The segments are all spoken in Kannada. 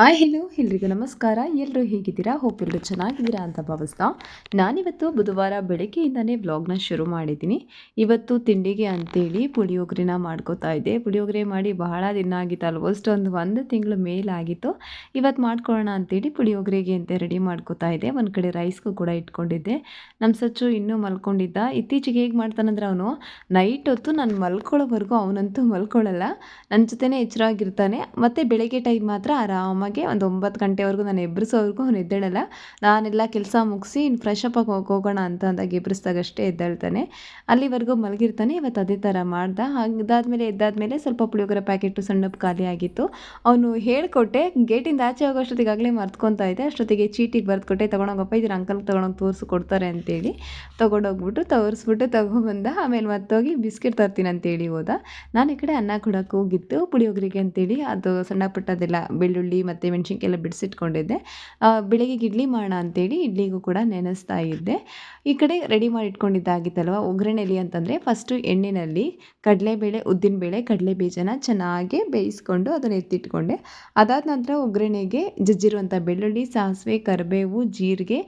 ಹಾಯ್ ಹೆಲೋ ಎಲ್ರಿಗೂ ನಮಸ್ಕಾರ. ಎಲ್ಲರೂ ಹೇಗಿದ್ದೀರಾ? ಹೋಪ್ ಎಲ್ಲರೂ ಚೆನ್ನಾಗಿದ್ದೀರಾ ಅಂತ ಭಾವಿಸ್ತಾ. ನಾನಿವತ್ತು ಬುಧವಾರ ಬೆಳಗ್ಗೆಯಿಂದನೇ ವ್ಲಾಗ್ನ ಶುರು ಮಾಡಿದ್ದೀನಿ. ಇವತ್ತು ತಿಂಡಿಗೆ ಅಂತೇಳಿ ಪುಳಿಯೋಗರೆನ ಮಾಡ್ಕೋತಾ ಇದ್ದೆ. ಪುಳಿಯೋಗರೆ ಮಾಡಿ ಬಹಳ ದಿನ ಆಗಿತ್ತು. ಆಲ್ಮೋಸ್ಟ್ ಒಂದು ಒಂದು ತಿಂಗಳು ಮೇಲಾಗಿತ್ತು. ಇವತ್ತು ಮಾಡ್ಕೊಳ್ಳೋಣ ಅಂತೇಳಿ ಪುಳಿಯೋಗರೆಗೆ ಅಂತ ರೆಡಿ ಮಾಡ್ಕೋತಾ ಇದ್ದೆ. ಒಂದು ಕಡೆ ರೈಸ್ಗೂ ಕೂಡ ಇಟ್ಕೊಂಡಿದ್ದೆ. ನಮ್ಮ ಸಚ್ಚು ಇನ್ನೂ ಮಲ್ಕೊಂಡಿದ್ದ. ಇತ್ತೀಚೆಗೆ ಹೇಗೆ ಮಾಡ್ತಾನಂದ್ರೆ ಅವನು, ನೈಟ್ ಹೊತ್ತು ನಾನು ಮಲ್ಕೊಳ್ಳೋವರೆಗೂ ಅವನಂತೂ ಮಲ್ಕೊಳ್ಳಲ್ಲ. ನನ್ನ ಜೊತೆನೇ ಎಚ್ಚರಾಗಿರ್ತಾನೆ. ಮತ್ತು ಬೆಳಗ್ಗೆ ಟೈಮ್ ಮಾತ್ರ ಆರಾಮಾಗಿ ಒಂದು ಒಂಬತ್ತು ಗಂಟೆವರೆಗೂ ನಾನು ಎಬ್ಬರಿಸೋವರೆಗೂ ಅವ್ನು ಎದ್ದೇಳಲ್ಲ. ನಾನೆಲ್ಲ ಕೆಲಸ ಮುಗಿಸಿ ಇನ್ನು ಫ್ರೆಶ್ ಅಪ್ ಆಗಿ ಹೋಗೋಣ ಅಂತ ಅಂದಾಗ ಎಬ್ಬರಿಸ್ದಾಗಷ್ಟೇ ಎದ್ದೇಳ್ತಾನೆ. ಅಲ್ಲಿವರೆಗೂ ಮಲಗಿರ್ತಾನೆ, ಇವತ್ತು ಅದೇ ಥರ ಮಾಡ್ದ. ಹಾಗಾದ್ಮೇಲೆ ಎದ್ದಾದಮೇಲೆ ಸ್ವಲ್ಪ ಪುಳಿಯೋಗರೆ ಪ್ಯಾಕೆಟು ಸಣ್ಣ ಖಾಲಿ ಆಗಿತ್ತು. ಅವನು ಹೇಳಿಕೊಟ್ಟೆ, ಗೇಟಿಂದ ಆಚೆ ಹೋಗೋ ಅಷ್ಟೊತ್ತಿಗೆ ಆಗಲೇ ಮರ್ತ್ಕೊತಾ ಇದ್ದೆ. ಅಷ್ಟೊತ್ತಿಗೆ ಚೀಟಿಗೆ ಬರೆದುಕೊಟ್ಟೆ ತೊಗೊಂಡೋಗಪ್ಪ ಇದ್ರ ಅಂಕಲ್ಗೆ ತೊಗೊಂಡೋಗಿ ತೋರಿಸಿ ಕೊಡ್ತಾರೆ ಅಂತೇಳಿ. ತೊಗೊಂಡೋಗ್ಬಿಟ್ಟು ತೋರಿಸ್ಬಿಟ್ಟು ತೊಗೊಂಬಂದ, ಆಮೇಲೆ ಮತ್ತೋಗಿ ಬಿಸ್ಕೆಟ್ ತರ್ತೀನಿ ಅಂತೇಳಿ ಹೋದ. ನಾನು ಈ ಕಡೆ ಅನ್ನ ಕೊಡೋಕೆ ಹೋಗಿತ್ತು ಪುಳಿಯೋಗರೆಗೆ ಅಂತೇಳಿ, ಅದು ಸಣ್ಣ ಪುಟ್ಟದೆಲ್ಲ ಬೆಳ್ಳುಳ್ಳಿ ಮತ್ತು ಮೆಣಸಿನ್ಕಾಯಿ ಬಿಡಿಸಿಟ್ಕೊಂಡಿದ್ದೆ. ಬೆಳಗ್ಗೆ ಇಡ್ಲಿ ಮಾಡೋಣ ಅಂತೇಳಿ ಇಡ್ಲಿಗೂ ಕೂಡ ನೆನೆಸ್ತಾ ಇದ್ದೆ. ಈ ಕಡೆ ರೆಡಿ ಮಾಡಿ ಇಟ್ಕೊಂಡಿದ್ದಾಗಿತ್ತಲ್ವ? ಒಗ್ಗರಣೆಲಿ ಅಂತಂದರೆ ಫಸ್ಟು ಎಣ್ಣೆಯಲ್ಲಿ ಕಡಲೆಬೇಳೆ, ಉದ್ದಿನಬೇಳೆ ಕಡಲೆ ಬೀಜನ ಚೆನ್ನಾಗಿ ಬೇಯಿಸ್ಕೊಂಡು ಅದನ್ನು ಎತ್ತಿಟ್ಕೊಂಡೆ. ಅದಾದ ನಂತರ ಒಗ್ಗರಣೆಗೆ ಜಜ್ಜಿರುವಂಥ ಬೆಳ್ಳುಳ್ಳಿ, ಸಾಸಿವೆ, ಕರಿಬೇವು, ಜೀರಿಗೆ,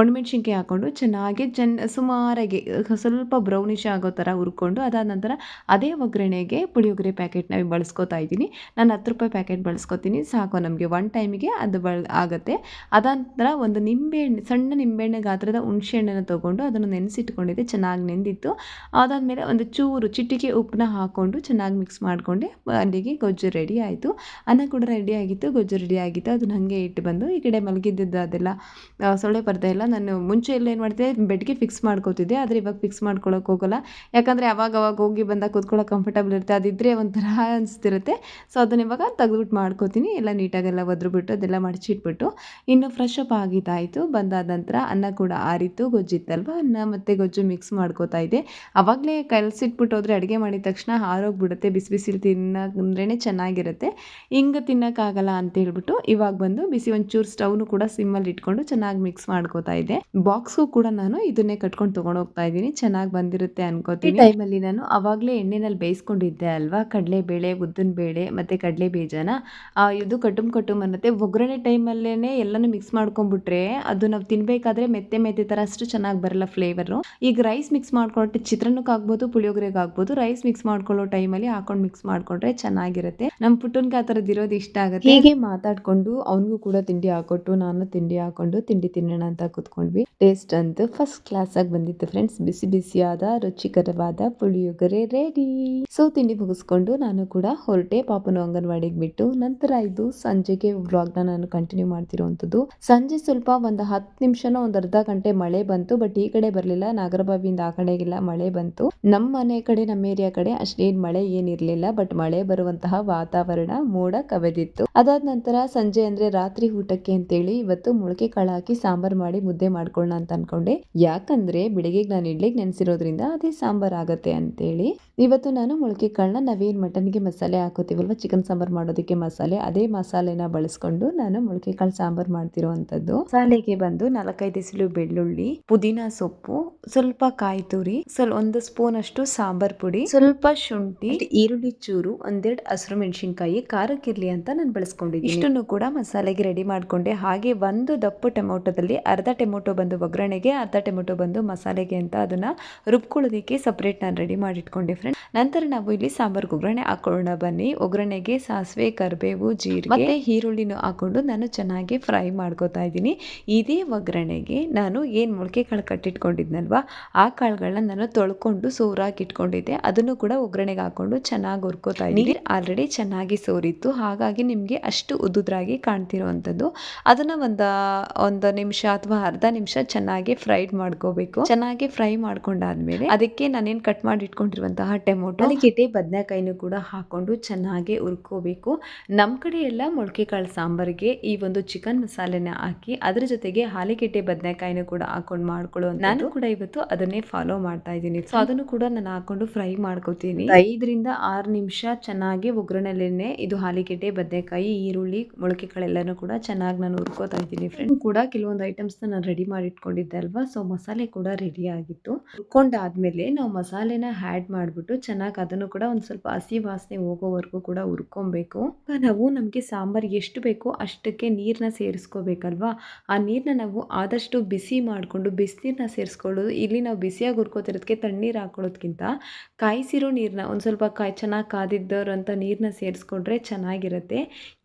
ಒಣಮೆಣಸಿನ್ಕಾಯಿ ಹಾಕ್ಕೊಂಡು ಚೆನ್ನಾಗಿ ಚೆನ್ನ, ಸುಮಾರಾಗಿ ಸ್ವಲ್ಪ ಬ್ರೌನಿಶ್ ಆಗೋ ಥರ ಹುರ್ಕೊಂಡು ಅದಾದ ನಂತರ ಅದೇ ಒಗ್ಗರಣೆಗೆ ಪುಳಿಯೋಗರೆ ಪ್ಯಾಕೆಟ್ನ ಬಳಸ್ಕೊತಾ ಇದ್ದೀನಿ. ನಾನು ಹತ್ತು ರೂಪಾಯಿ ಪ್ಯಾಕೆಟ್ ಬಳಸ್ಕೊತೀನಿ. ಸಾಕು ನಮಗೆ ಒನ್ ಟೈಮಿಗೆ ಅದು ಬಳ, ಆಗುತ್ತೆ. ಅದಾದ ಒಂದು ನಿಂಬೆಹಣ್ಣು, ಸಣ್ಣ ನಿಂಬೆಹಣ್ಣು ಗಾತ್ರದ ಹುಣಸೆ ಹಣ್ಣನ್ನು ತೊಗೊಂಡು ಅದನ್ನು ನೆನೆಸಿಟ್ಕೊಂಡಿದ್ದೆ, ಚೆನ್ನಾಗಿ ನೆಂದಿತ್ತು. ಅದಾದಮೇಲೆ ಒಂದು ಚೂರು ಚಿಟಿಕೆ ಉಪ್ಪನ್ನ ಹಾಕ್ಕೊಂಡು ಚೆನ್ನಾಗಿ ಮಿಕ್ಸ್ ಮಾಡಿಕೊಂಡೆ. ಅಲ್ಲಿಗೆ ಗೊಜ್ಜು ರೆಡಿ ಆಯಿತು. ಅನ್ನ ಕೂಡ ರೆಡಿ ಆಗಿತ್ತು, ಗೊಜ್ಜು ರೆಡಿ ಆಗಿತ್ತು. ಅದನ್ನ ಹಾಗೆ ಇಟ್ಟು ಬಂದು ಈ ಕಡೆ ಮಲಗಿದ್ದಿದ್ದು ಅದೆಲ್ಲ ಸೊಳ್ಳೆ ಪರ್ದೆ ಎಲ್ಲ ನಾನು ಮುಂಚೆ ಎಲ್ಲ ಏನು ಮಾಡ್ತಿದ್ದೆ ಬೆಡ್ಗೆ ಫಿಕ್ಸ್ ಮಾಡ್ಕೋತಿದ್ದೆ, ಆದರೆ ಇವಾಗ ಫಿಕ್ಸ್ ಮಾಡ್ಕೊಳಕ್ಕೆ ಹೋಗೋಲ್ಲ. ಯಾಕಂದರೆ ಅವಾಗ ಅವಾಗ ಹೋಗಿ ಬಂದಾಗ ಕೂತ್ಕೊಳ್ಳೋಕೆ ಕಂಫರ್ಟಬಲ್ ಇರುತ್ತೆ ಅದಿದ್ದರೆ ಒಂಥರ ಅನಿಸ್ತಿರುತ್ತೆ. ಸೊ ಅದನ್ನ ಇವಾಗ ತೆಗೆದ್ಬಿಟ್ಟು ಮಾಡ್ಕೋತೀನಿ. ಎಲ್ಲ ನೀಟಾಗೆಲ್ಲ ಒದ್ರುಬಿಟ್ಟು ಅದೆಲ್ಲ ಮಡಚಿಟ್ಬಿಟ್ಟು ಇನ್ನು ಫ್ರೆಶ್ ಅಪ್ ಆಗಿದ್ದಾಯಿತು. ಬಂದಾದ ನಂತರ ಅನ್ನ ಕೂಡ ಆರಿತ್ತು ಗೊಜ್ಜಿತ್ತಲ್ವ? ಅನ್ನ ಮತ್ತು ಗೊಜ್ಜು ಮಿಕ್ಸ್ ಮಾಡ್ಕೋತಾ ಇದ್ದೆ. ಆವಾಗಲೇ ಕಲಸಿಟ್ಬಿಟ್ಟು ಹೋದರೆ ಅಡುಗೆ ಮಾಡಿದ ತಕ್ಷಣ ಹಾರೋಗ್ಬಿಡುತ್ತೆ ಬಿಸಿ ಬಿಸಿ ತಿನ್ನೋದಂದ್ರೇ ಚೆನ್ನಾಗಿರುತ್ತೆ. ಹಿಂಗೆ ತಿನ್ನೋಕ್ಕಾಗಲ್ಲ ಅಂತ ಹೇಳ್ಬಿಟ್ಟು ಇವಾಗ ಬಂದು ಬಿಸಿ ಒಂಚೂರು ಸ್ಟವ್ನು ಕೂಡ ಸಿಮ್ಮಲ್ಲಿ ಇಟ್ಕೊಂಡು ಚೆನ್ನಾಗಿ ಮಿಕ್ಸ್ ಮಾಡ್ಕೋತಾ ಇದ್ದೆ. ಬಾಕ್ಸ್ಗೂ ಕೂಡ ನಾನು ಇದನ್ನೇ ಕಟ್ಕೊಂಡು ತೊಗೊಂಡು ಹೋಗ್ತಾ ಇದ್ದೀನಿ. ಚೆನ್ನಾಗಿ ಬಂದಿರುತ್ತೆ ಅನ್ಕೋತೀನಿ. ಟೈಮಲ್ಲಿ ನಾನು ಅವಾಗಲೇ ಎಣ್ಣೆನಲ್ಲಿ ಬೇಯಿಸ್ಕೊಂಡಿದ್ದೆ ಅಲ್ವಾ? ಕಡಲೆ ಬೇಳೆ ಉದ್ದಿನ ಬೇಳೆ ಮತ್ತು ಕಡಲೆ ಬೀಜನ ಇದು ಕಟ್ಟುಮ್ ಕಟ್ಟುಮ್ ಅನ್ನತ್ತೆ ಒಗ್ಗರಣೆ ಟೈಮಲ್ಲೇನೆ ಎಲ್ಲನೂ ಮಿಕ್ಸ್ ಮಾಡ್ಕೊಂಡ್ಬಿಟ್ರೆ ಅದು ನಾವು ತಿನ್ಬೇಕಾದ್ರೆ ಮೆತ್ತೆ ಮೆತ್ತೆ ಥರ ಅಷ್ಟು ಚೆನ್ನಾಗಿ ಬರಲ್ಲ ಫ್ಲೇವರು ಈಗ ರೈಸ್ ಮಿಕ್ಸ್ ಮಾಡ್ಕೊಂಡ್ರೆ ಚಿತ್ರಾನ್ನಕ್ಕೆ ಆಗ್ಬೋದು, ಪುಳಿಯೋಗರೆಗೆ ಆಗ್ಬೋದು ರೈಸ್ ಮಿಕ್ಸ್ ಮಾಡ್ಕೊಳ್ಳೋ ಟೈಮಲ್ಲಿ ಹಾಕೊಂಡು ಮಿಕ್ಸ್ ಮಾಡ್ಕೊಂಡ್ರೆ ಚೆನ್ನಾಗಿರುತ್ತೆ. ನಮ್ಮ ಪುಟ್ಟನ್ಗೆ ಆ ಥರದ್ದು ಇರೋದು ಇಷ್ಟ ಆಗುತ್ತೆ. ಹೀಗೆ ಮಾತಾಡ್ಕೊಂಡು ಅವನಿಗೂ ಕೂಡ ತಿಂಡಿ ಹಾಕೊಟ್ಟು, ನಾನು ತಿಂಡಿ ಹಾಕೊಂಡು ತಿಂಡಿ ತಿನ್ನೋಣ ಅಂತ ಕೂತ್ಕೊಂಡ್ವಿ. ಟೇಸ್ಟ್ ಅಂತ ಫಸ್ಟ್ ಕ್ಲಾಸ್ ಆಗಿ ಬಂದಿತ್ತು ಫ್ರೆಂಡ್ಸ್ ಬಿಸಿ ಬಿಸಿಯಾದ, ರುಚಿಕರವಾದ ಪುಳಿಯೋಗರೆ ರೆಡಿ ಸೊ ತಿಂಡಿ ಮುಗಿಸ್ಕೊಂಡು ನಾನು ಕೂಡ ಹೊರಟೆ ಪಾಪನ ಅಂಗನವಾಡಿಗೆ ಬಿಟ್ಟು ನಂತರ ಇದು ಸಂಜೆಗೆ ವ್ಲಾಗ್ನ ನಾನು ಕಂಟಿನ್ಯೂ ಮಾಡ್ತಿರುವಂಥದ್ದು ಸಂಜೆ ಸ್ವಲ್ಪ ಒಂದು ಹತ್ತು ನಿಮಿಷನ ಒಂದು ಅರ್ಧ ಗಂಟೆ ಮಳೆ ಬಂತು ಬಟ್ ಈ ಕಡೆ ಬರಲಿಲ್ಲ. ನಾಗರಬಾವಿಯಿಂದ ಆ ಕಡೆಗೆಲ್ಲ ಮಳೆ ಬಂತು. ನಮ್ಮ ಮನೆ ಕಡೆ ನಮ್ಮ ಏರಿಯಾ ಕಡೆ ಅಷ್ಟೇನು ಮಳೆ ಏನಿರಲಿಲ್ಲ ಬಟ್ ಮಳೆ ಬರುವಂತಹ ವಾತಾವರಣ ಮೋಡ ಕವೆದಿತ್ತು. ಅದಾದ ನಂತರ ಸಂಜೆ ಅಂದ್ರೆ ರಾತ್ರಿ ಊಟಕ್ಕೆ ಅಂತೇಳಿ ಇವತ್ತು ಮೊಳಕೆ ಕಾಳು ಹಾಕಿ ಸಾಂಬಾರ್ ಮಾಡಿ ಮುದ್ದೆ ಮಾಡ್ಕೊಳ್ಳೋಣ ಅಂತ ಅನ್ಕೊಂಡೆ. ಯಾಕಂದ್ರೆ ಬೆಳಿಗ್ಗೆ ನಾನು ಇಡ್ಲಿಗೆ ನೆನೆಸಿರೋದ್ರಿಂದ ಅದೇ ಸಾಂಬಾರ್ ಆಗತ್ತೆ ಅಂತೇಳಿ. ಇವತ್ತು ನಾನು ಮೊಳಕೆ ಕಾಳನ್ನ ನಾವೇನು ಮಟನ್ಗೆ ಮಸಾಲೆ ಹಾಕೋತೀವಲ್ವ ಚಿಕನ್ ಸಾಂಬಾರ್ ಮಾಡೋದಕ್ಕೆ ಮಸಾಲೆ, ಅದೇ ಮಸಾಲೆನ ಬಳಸ್ಕೊಂಡು ನಾನು ಮೊಳಕೆ ಕಾಳು ಸಾಂಬಾರ್ ಮಾಡ್ತಿರೋವಂಥದ್ದು. ಸಾಲೆಗೆ ಬಂದು ನಾಲ್ಕೈದು ಎಸಲು ಬೆಳ್ಳುಳ್ಳಿ, ಪುದೀನ ಸೊಪ್ಪು, ಸ್ವಲ್ಪ ಕಾಯಿ ತುರಿ ಸ್ವಲ್ಪ ಒಂದು ಸ್ಪೂನ್ ಅಷ್ಟು ಸಾಂಬಾರ್ ಪುಡಿ, ಸ್ವಲ್ಪ ಶುಂಠಿ ಈರುಳ್ಳಿ ಚೂರು, ಒಂದೆರಡು ಹಸಿರು ಮೆಣಸಿನ್ಕಾಯಿ ಖಾರಕ್ಕಿರ್ಲಿ ಅಂತ ನಾನು ಬಳಸ್ಕೊಂಡಿದ್ದೀನಿ. ಇಷ್ಟನ್ನು ಕೂಡ ಮಸಾಲೆಗೆ ರೆಡಿ ಮಾಡ್ಕೊಂಡೆ. ಹಾಗೆ ಒಂದು ದಪ್ಪು ಟೊಮೊಟೊದಲ್ಲಿ ಅರ್ಧ ಟೊಮೊಟೊ ಬಂದು ಒಗ್ಗರಣೆಗೆ, ಅರ್ಧ ಟೊಮೊಟೊ ಬಂದು ಮಸಾಲೆಗೆ ಅಂತ ಅದನ್ನ ರುಬ್ಕೊಳ್ಳೋದಕ್ಕೆ ಸಪ್ರೇಟ್ ನಾನು ರೆಡಿ ಮಾಡಿಟ್ಕೊಂಡೆ ಫ್ರೆಂಡ್ ನಂತರ ನಾವು ಇಲ್ಲಿ ಸಾಂಬಾರ್ ಒಗ್ಗರಣೆ ಹಾಕೊಳ್ಳೋಣ ಬನ್ನಿ. ಒಗ್ಗರಣೆಗೆ ಸಾಸಿವೆ, ಕರಿಬೇವು, ಜೀರಿಗೆ, ಮತ್ತೆ ಈರುಳ್ಳಿನೂ ಹಾಕೊಂಡು ನಾನು ಚೆನ್ನಾಗಿ ಫ್ರೈ ಮಾಡ್ಕೋತಾ ಇದ್ದೀನಿ. ಇದೇ ಒಗ್ಗರಣೆಗೆ ನಾನು ಏನು ಮೊಳಕೆ ಕಾಳು ಕಟ್ಟಿಟ್ಕೊಂಡಿದ್ನಲ್ವಾ, ಆ ಕಾಳುಗಳನ್ನ ನಾನು ತೊಳ್ಕೊಂಡು ಸೋರಾಗಿ ಇಟ್ಕೊಂಡಿದ್ದೆ. ಅದನ್ನು ಕೂಡ ಒಗ್ಗರಣೆಗೆ ಹಾಕೊಂಡು ಚೆನ್ನಾಗಿ ಹುರ್ಕೋತಾ ಇದ್ದೀನಿ. ಆಲ್ರೆಡಿ ಚೆನ್ನಾಗಿ ಸೋರಿತ್ತು. ಹಾಗಾಗಿ ನಿಮಗೆ ಅಷ್ಟು ಉದುದ್ರಾಗಿ ಕಾಣ್ತಿರುವಂಥದ್ದು. ಅದನ್ನ ಒಂದು ಒಂದು ನಿಮಿಷ ಅಥವಾ ಅರ್ಧ ನಿಮಿಷ ಚೆನ್ನಾಗಿ ಫ್ರೈಡ್ ಮಾಡ್ಕೋಬೇಕು. ಚೆನ್ನಾಗಿ ಫ್ರೈ ಮಾಡ್ಕೊಂಡಾದ್ಮೇಲೆ ಅದಕ್ಕೆ ನಾನೇನು ಕಟ್ ಮಾಡಿ ಇಟ್ಕೊಂಡಿರುವಂತಹ ಟೊಮೊಟೊ ಅದಕ್ಕೆ ಬದನೆಕಾಯಿನೂ ಕೂಡ ಹಾಕೊಂಡು ಚೆನ್ನಾಗಿ ಹುರ್ಕೋಬೇಕು. ನಮ್ಮ ಕಡೆ ಎಲ್ಲ ಮೊಳಕೆ ಕಾಳು ಸಾಂಬಾರಿಗೆ ಈ ಒಂದು ಚಿಕನ್ ಮಸಾಲೆನ ಹಾಕಿ ಅದ್ರ ಜೊತೆಗೆ ಹಾಲಿಗೆಡ್ಡೆ ಬದನೆಕಾಯಿನೂ ಕೂಡ ಹಾಕೊಂಡು ಮಾಡ್ಕೊಳ್ಳೋ ನಾನು ಕೂಡ ಇವತ್ತು ಅದನ್ನೇ ಫಾಲೋ ಮಾಡ್ತಾ ಇದ್ದೀನಿ. ಸೊ ಅದನ್ನು ಕೂಡ ನಾನು ಹಾಕೊಂಡು ಫ್ರೈ ಮಾಡ್ಕೋತೀನಿ. ಐದರಿಂದ ಆರು ನಿಮಿಷ ಚೆನ್ನಾಗಿ ಒಗ್ಗರಣೆಲೇನೆ ಇದು ಹಾಲಿಗೆಡ್ಡೆ ಬದನೆಕಾಯಿ ಈರುಳ್ಳಿ ಮೊಳಕೆ ಕಾಳೆಲ್ಲನೂ ಕೂಡ ಚೆನ್ನಾಗಿ ನಾನು ಹುರ್ಕೋತಾ ಇದ್ದೀನಿ ಫ್ರೆಂಡ್ ಕೂಡ ಕೆಲವೊಂದು ಐಟಮ್ಸ್ ನಾನು ರೆಡಿ ಮಾಡಿ ಇಟ್ಕೊಂಡಿದ್ದೆ ಅಲ್ವಾ? ಸೊ ಮಸಾಲೆ ಕೂಡ ರೆಡಿ ಆಗಿತ್ತು. ಹುರ್ಕೊಂಡಾದ್ಮೇಲೆ ನಾವು ಮಸಾಲೆನ ಆ್ಯಡ್ ಮಾಡ್ಬಿಟ್ಟು ಚೆನ್ನಾಗಿ ಅದನ್ನು ಕೂಡ ಒಂದು ಸ್ವಲ್ಪ ಹಸಿ ವಾಸನೆ ಹೋಗೋವರೆಗೂ ಕೂಡ ಹುರ್ಕೊಬೇಕು. ನಾವು ನಮಗೆ ಸಾಂಬಾರು ಎಷ್ಟು ಬೇಕೋ ಅಷ್ಟಕ್ಕೆ ನೀರನ್ನ ಸೇರಿಸ್ಕೋಬೇಕಲ್ವಾ? ಆ ನೀರನ್ನ ನಾವು ಆದಷ್ಟು ಬಿಸಿ ಮಾಡಿಕೊಂಡು ಬಿಸಿನೀರನ್ನ ಸೇರಿಸ್ಕೊಳ್ಳೋದು, ಇಲ್ಲಿ ನಾವು ಬಿಸಿಯಾಗಿ ಹುರ್ಕೋತಿರೋದಕ್ಕೆ ತಣ್ಣೀರು ಹಾಕೊಳ್ಳೋದ್ಕಿಂತ ಕಾಯಿಸಿರೋ ನೀರನ್ನ ಒಂದು ಸ್ವಲ್ಪ ಕಾಯಿ ಚೆನ್ನಾಗಿ ಕಾದಿದ್ದೋರಂಥ ನೀರನ್ನ ಸೇರಿಸ್ಕೊಂಡ್ರೆ ಚೆನ್ನಾಗಿರುತ್ತೆ.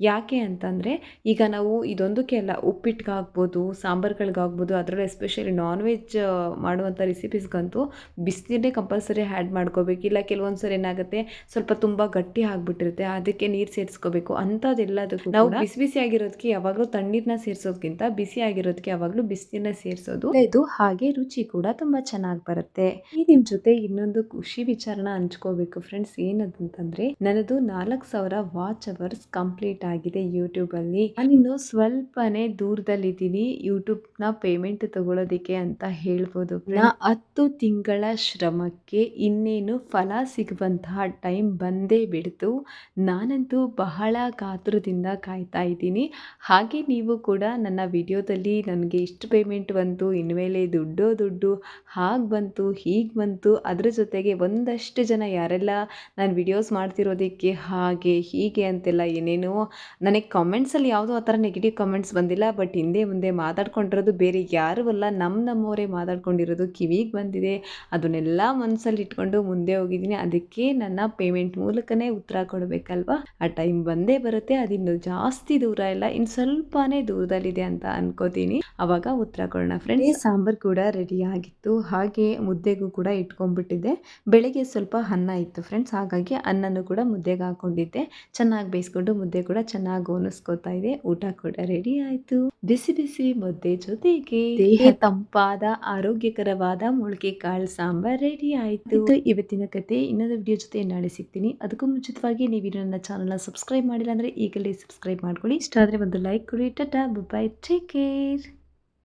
ಯಾಕೆ ಅಂತಂದರೆ, ಈಗ ನಾವು ಇದೊಂದಕ್ಕೆ ಅಲ್ಲ ಉಪ್ಪಿಟ್ಟಿಗಾಗ್ಬೋದು ಸಾಂಬಾರುಗಳ್ಗಾಗ್ಬೋದು, ಅದರಲ್ಲೂ ಎಸ್ಪೆಷಲಿ ನಾನ್ ವೆಜ್ ಮಾಡುವಂಥ ರೆಸಿಪೀಸ್ಗಂತೂ ಬಿಸಿನೀರನ್ನೇ ಕಂಪಲ್ಸರಿ ಆ್ಯಡ್ ಮಾಡ್ಕೋಬೇಕು. ಇಲ್ಲ ಕೆಲವೊಂದು ಸರಿ ಏನಾಗುತ್ತೆ, ಸ್ವಲ್ಪ ತುಂಬ ಗಟ್ಟಿ ಆಗಿಬಿಟ್ಟಿರುತ್ತೆ, ಅದಕ್ಕೆ ನೀರು ಸೇರಿಸ್ಕೋಬೇಕು. ಅಂಥದ್ದೆಲ್ಲದಕ್ಕೂ ನಾವು ಬಿಸಿ ಬಿಸಿ ಆಗಿರೋದಕ್ಕೆ ಯಾವಾಗಲೂ ತಣ್ಣೀರ್ನ ಸೇರಿಸೋದ್ಕಿಂತ ಬಿಸಿ ಆಗಿರೋದಕ್ಕೆ ಯಾವಾಗಲೂ ಬಿಸಿನೀರನ್ನ ಸೇರಿಸೋದು. ಇದು. ಹಾಗೆ ರುಚಿ ಕೂಡ ತುಂಬ ಚೆನ್ನಾಗಿ ಬರುತ್ತೆ. ಈ ನಿಮ್ಮ ಜೊತೆ ಇನ್ನೊಂದು ಖುಷಿ ವಿಚಾರನ ಹಂಚ್ಕೋಬೇಕು ಫ್ರೆಂಡ್ಸ್ ಏನದಂತಂದ್ರೆ ನನ್ನದು ನಾಲ್ಕು ಸಾವಿರ ವಾಚ್ ಅವರ್ಸ್ ಕಂಪ್ಲೀಟ್ ಆಗಿದೆ ಯೂಟ್ಯೂಬಲ್ಲಿ ನಾನಿನ್ನು ಸ್ವಲ್ಪನೇ ದೂರದಲ್ಲಿದ್ದೀನಿ. ನ ಪೇಮೆಂಟ್ ತಗೊಳೋದಿಕ್ಕೆ ಅಂತ ಹೇಳ್ಬೋದು. ನಾ ಹತ್ತು ತಿಂಗಳ ಶ್ರಮಕ್ಕೆ ಇನ್ನೇನು ಫಲ ಸಿಗುವಂತಹ ಟೈಮ್ ಬಂದೇ ಬಿಡ್ತು. ನಾನಂತೂ ಬಹಳ ಕಾತುರದಿಂದ ಕಾಯ್ತಾ ಇದ್ದೀನಿ. ಹಾಗೆ ನೀವು ಕೂಡ ನನ್ನ ವಿಡಿಯೋದಲ್ಲಿ ನನಗೆ ಇಷ್ಟು ಪೇಮೆಂಟ್ ಬಂತು, ಇನ್ಮೇಲೆ ದುಡ್ಡೋ ದುಡ್ಡು, ಹಾಗೆ ಬಂತು, ಹೀಗೆ ಬಂತು, ಅದ್ರ ಜೊತೆಗೆ ಒಂದಷ್ಟು ಜನ ಯಾರೆಲ್ಲ ನಾನು ವಿಡಿಯೋಸ್ ಮಾಡ್ತಿರೋದಕ್ಕೆ ಹಾಗೆ, ಹೀಗೆ ಅಂತೆಲ್ಲ ಏನೇನೋ ನನಗೆ ಕಾಮೆಂಟ್ಸಲ್ಲಿ ಯಾವುದೋ ಆ ಥರ ನೆಗೆಟಿವ್ ಕಾಮೆಂಟ್ಸ್ ಬಂದಿಲ್ಲ. ಬಟ್ ಹಿಂದೆ ಮುಂದೆ ಮಾತಾಡ್ಕೊಂಡಿರೋದು ಬೇರೆ ಯಾರೂ ಅಲ್ಲ. ನಮ್ಮ ನಮ್ಮವರೇ ಮಾತಾಡ್ಕೊಂಡಿರೋದು ಕಿವಿಗೆ ಬಂದಿದೆ. ಅದನ್ನೆಲ್ಲ ಮನಸ್ಸಲ್ಲಿ ಇಟ್ಕೊಂಡು ಮುಂದೆ ಹೋಗಿದ್ದೀನಿ. ಅದಕ್ಕೆ ನನ್ನ ಪೇಮೆಂಟ್ ಮೂಲಕನೇ ಉತ್ತರ ಕೊಡಬೇಕಲ್ವಾ? ಆ ಟೈಮ್ ಬಂದೇ ಬರುತ್ತೆ, ಅದಿನ್ನು ಜಾಸ್ತಿ ದೂರ ಇಲ್ಲ ಇನ್ನು ಸ್ವಲ್ಪನೇ ದೂರದಲ್ಲಿದೆ ಅಂತ ಅನ್ಕೋತೀನಿ. ಅವಾಗ ಉತ್ತರ ಕೊಡೋಣ ಫ್ರೆಂಡ್ಸ್ ಸಾಂಬಾರು ಕೂಡ ರೆಡಿ ಆಗಿತ್ತು. ಹಾಗೆ ಮುದ್ದೆಗೂ ಕೂಡ ಇಟ್ಕೊಂಡ್ಬಿಟ್ಟಿದ್ದೆ. ಬೆಳಿಗ್ಗೆ ಸ್ವಲ್ಪ ಅನ್ನ ಇತ್ತು ಫ್ರೆಂಡ್ಸ್ ಹಾಗಾಗಿ ಅನ್ನನೂ ಕೂಡ ಮುದ್ದೆಗೆ ಹಾಕೊಂಡಿದ್ದೆ. ಚೆನ್ನಾಗಿ ಬೇಯಿಸ್ಕೊಂಡು ಮುದ್ದೆ ಕೂಡ ಚೆನ್ನಾಗಿ ಓನಿಸ್ಕೋತಾ ಇದೆ. ಊಟ ಕೂಡ ರೆಡಿ ಆಯ್ತು. ಬಿಸಿ ಬಿಸಿ ಮುದ್ದೆ ಜೊತೆಗೆ ದೇಹ ತಂಪಾದ ಆರೋಗ್ಯಕರವಾದ ಮೊಳಕೆ ಕಾಳು ಸಾಂಬಾರ್ ರೆಡಿ ಆಯ್ತು. ಇವತ್ತಿನ ಕತೆ ಇನ್ನೊಂದು ವಿಡಿಯೋ ಜೊತೆ ನಾಳೆ ಸಿಗ್ತೀನಿ. ಅದಕ್ಕೂ ಮುಂಚಿತವಾಗಿ ನೀವು ನನ್ನ ಚಾನಲ್ನ ಸಬ್ಸ್ಕ್ರೈಬ್ ಮಾಡಿಲ್ಲ ಅಂದ್ರೆ ಈಗಲೇ ಸಬ್ಸ್ಕ್ರೈಬ್ ಮಾಡ್ಕೊಳ್ಳಿ. ಇಷ್ಟ ಆದರೆ ಒಂದು ಲೈಕ್ ಕೊಡಿ. Tata bye take care